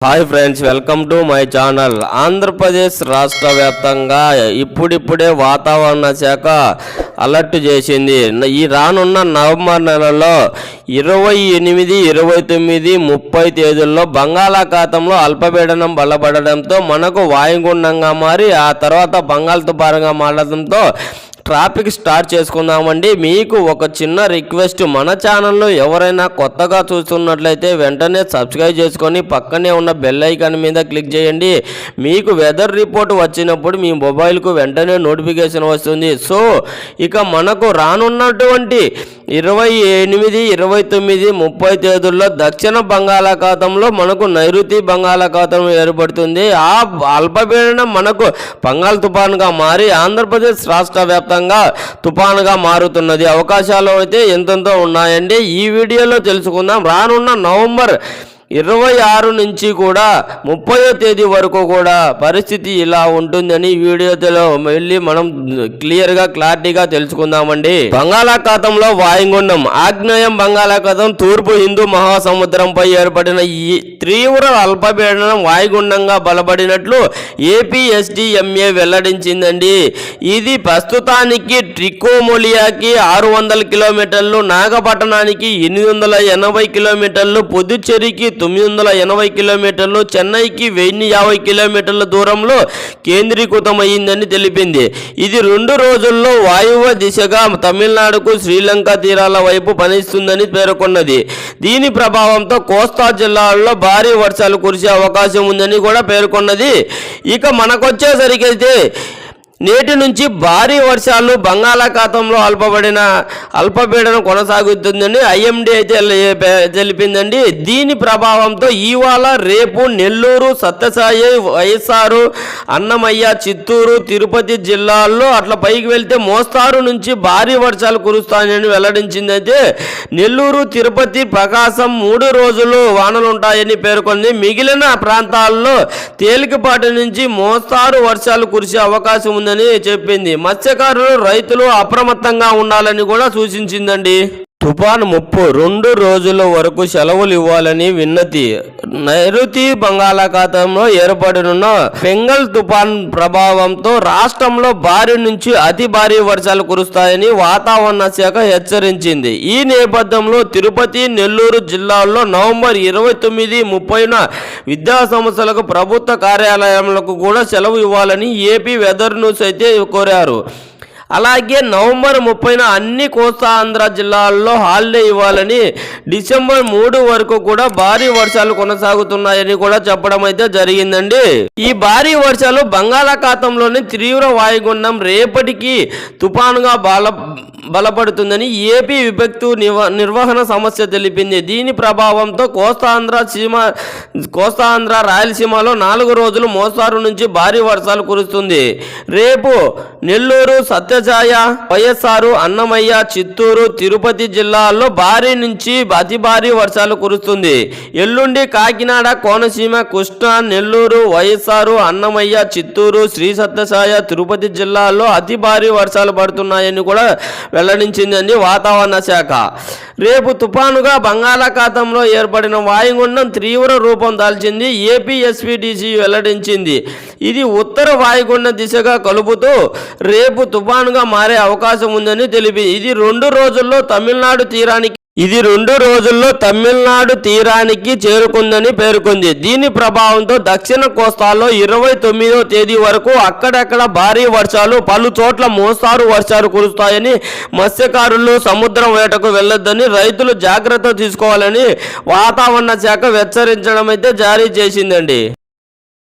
Hi friends welcome to my channel. Andhra Pradesh రాష్ట్ర వ్యాప్తంగా ఇప్పుడిప్పుడే వాతావరణ శాఖ అలర్ట్ చేసింది. ఈ రానున్న నవంబర్ నెలలో ఇరవై ఎనిమిది ఇరవై తొమ్మిది ముప్పై తేదీల్లో బంగాళాఖాతంలో అల్పపీడనం బలపడడంతో మనకు వాయుగుండంగా మారి ఆ తర్వాత బంగాళ తుపారంగా మారడంతో ట్రాఫిక్ స్టార్ట్ చేసుకుందామండి. మీకు ఒక చిన్న రిక్వెస్ట్ మన ఛానల్లో ఎవరైనా కొత్తగా చూస్తున్నట్లయితే వెంటనే సబ్స్క్రైబ్ చేసుకొని పక్కనే ఉన్న బెల్ ఐకాన్ మీద క్లిక్ చేయండి. మీకు వెదర్ రిపోర్ట్ వచ్చినప్పుడు మీ మొబైల్కు వెంటనే నోటిఫికేషన్ వస్తుంది. సో ఇక మనకు రానున్నటువంటి ఇరవై ఎనిమిది ఇరవై తొమ్మిది ముప్పై తేదీల్లో దక్షిణ బంగాళాఖాతంలో మనకు నైరుతి బంగాళాఖాతం ఏర్పడుతుంది. ఆ అల్పపీడనం మనకు బంగాళ తుఫాన్గా మారి ఆంధ్రప్రదేశ్ రాష్ట్ర వ్యాప్తంగా తుఫానుగా మారుతున్నది. అవకాశాలు అయితే ఎంతెంతో ఉన్నాయండి. ఈ వీడియోలో తెలుసుకుందాం. రానున్న నవంబర్ ఇరవై ఆరు నుంచి కూడా ముప్పయో తేదీ వరకు కూడా పరిస్థితి ఇలా ఉంటుందని వీడియోలో వెళ్ళి మనం క్లియర్గా క్లారిటీగా తెలుసుకుందామండి. బంగాళాఖాతంలో వాయుగుండం ఆగ్నేయం బంగాళాఖాతం తూర్పు హిందూ మహాసముద్రంపై ఏర్పడిన ఈ తీవ్ర అల్పపీడనం వాయుగుండంగా బలపడినట్లు ఏపీఎస్డిఎంఏ వెల్లడించిందండి. ఇది ప్రస్తుతానికి ట్రికోమోలియాకి ఆరు వందల కిలోమీటర్లు నాగపట్టణానికి ఎనిమిది వందల ఎనభై కిలోమీటర్లు పుదుచ్చేరికి తొమ్మిది వందల ఎనభై కిలోమీటర్లు చెన్నైకి వెయ్యి యాభై కిలోమీటర్ల దూరంలో కేంద్రీకృతమైందని తెలిపింది. ఇది రెండు రోజుల్లో వాయువ్య దిశగా తమిళనాడుకు శ్రీలంక తీరాల వైపు పనిస్తుందని పేర్కొన్నది. దీని ప్రభావంతో కోస్తా జిల్లాల్లో భారీ వర్షాలు కురిసే అవకాశం ఉందని కూడా పేర్కొన్నది. ఇక మనకొచ్చేసరికైతే నేటి నుంచి భారీ వర్షాలు బంగాళాఖాతంలో అల్పబడిన అల్పపీడనం కొనసాగుతుందని ఐఎండీ అయితే తెలిపిందండి. దీని ప్రభావంతో ఇవాళ రేపు నెల్లూరు సత్యసాయి వైఎస్ఆర్ అన్నమయ్య చిత్తూరు తిరుపతి జిల్లాల్లో అట్లా పైకి వెళ్తే మోస్తారు నుంచి భారీ వర్షాలు కురుస్తాయని వెల్లడించింది అయితే నెల్లూరు తిరుపతి ప్రకాశం మూడు రోజులు వానలు ఉంటాయని పేర్కొంది. మిగిలిన ప్రాంతాల్లో తేలికపాటి నుంచి మోస్తారు వర్షాలు కురిసే అవకాశం ఉంది ఉందని చెప్పింది. మత్స్యకారులు రైతులు అప్రమత్తంగా ఉండాలని కూడా సూచించిందండి. తుఫాన్ ముప్పు రెండు రోజుల వరకు సెలవులు ఇవ్వాలని విన్నతి. నైరుతి బంగాళాఖాతంలో ఏర్పడనున్న బెంగల్ తుఫాన్ ప్రభావంతో రాష్ట్రంలో భారీ నుంచి అతి భారీ వర్షాలు కురుస్తాయని వాతావరణ శాఖ హెచ్చరించింది. ఈ నేపథ్యంలో తిరుపతి నెల్లూరు జిల్లాల్లో నవంబర్ ఇరవై తొమ్మిది ముప్పైన విద్యా సంస్థలకు ప్రభుత్వ కార్యాలయాలకు కూడా సెలవు ఇవ్వాలని ఏపీ వెదర్ న్యూస్ అయితే కోరారు. అలాగే నవంబర్ ముప్పైన అన్ని కోస్తా ఆంధ్ర జిల్లాల్లో హాలిడే ఇవ్వాలని డిసెంబర్ మూడు వరకు కూడా భారీ వర్షాలు కొనసాగుతున్నాయని కూడా చెప్పడం అయితే జరిగిందండి. ఈ భారీ వర్షాలు బంగాళాఖాతంలోని తీవ్ర వాయుగుండం రేపటికి తుఫానుగా బల బలపడుతుందని ఏపీ విపత్తు నిర్వహణ సమస్య తెలిపింది. దీని ప్రభావంతో కోస్తాంధ్ర సీమ కోస్తాంధ్ర రాయలసీమలో నాలుగు రోజులు మోస్తారు నుంచి భారీ వర్షాలు కురుస్తుంది. రేపు నెల్లూరు సత్య సత్యసాయ వైఎస్ఆర్ అన్నమయ్య చిత్తూరు తిరుపతి జిల్లాల్లో భారీ నుంచి అతి భారీ వర్షాలు కురుస్తుంది. ఎల్లుండి కాకినాడ కోనసీమ కృష్ణా నెల్లూరు వైఎస్ఆర్ అన్నమయ్య చిత్తూరు శ్రీ సత్యసాయ తిరుపతి జిల్లాల్లో అతి భారీ వర్షాలు పడుతున్నాయని కూడా వెల్లడించిందండి వాతావరణ శాఖ. రేపు తుఫానుగా బంగాళాఖాతంలో ఏర్పడిన వాయుగుండం తీవ్ర రూపం దాల్చింది. ఏపీఎస్పీటీసీ వెల్లడించింది. ఇది ఉత్తర వాయుగుండ దిశగా కలుపుతూ రేపు తుఫానుగా మారే అవకాశం ఉందని తెలిపి ఇది రెండు రోజుల్లో తమిళనాడు తీరానికి ఇది రెండు రోజుల్లో తమిళనాడు తీరానికి చేరుకుందని పేర్కొంది. దీని ప్రభావంతో దక్షిణ కోస్తాలో ఇరవై తొమ్మిదో తేదీ వరకు అక్కడక్కడ భారీ వర్షాలు పలు చోట్ల మోస్తారు వర్షాలు కురుస్తాయని మత్స్యకారులు సముద్రం వేటకు వెళ్ళొద్దని రైతులు జాగ్రత్త తీసుకోవాలని వాతావరణ శాఖ హెచ్చరించడం అయితే జారీ చేసిందండి.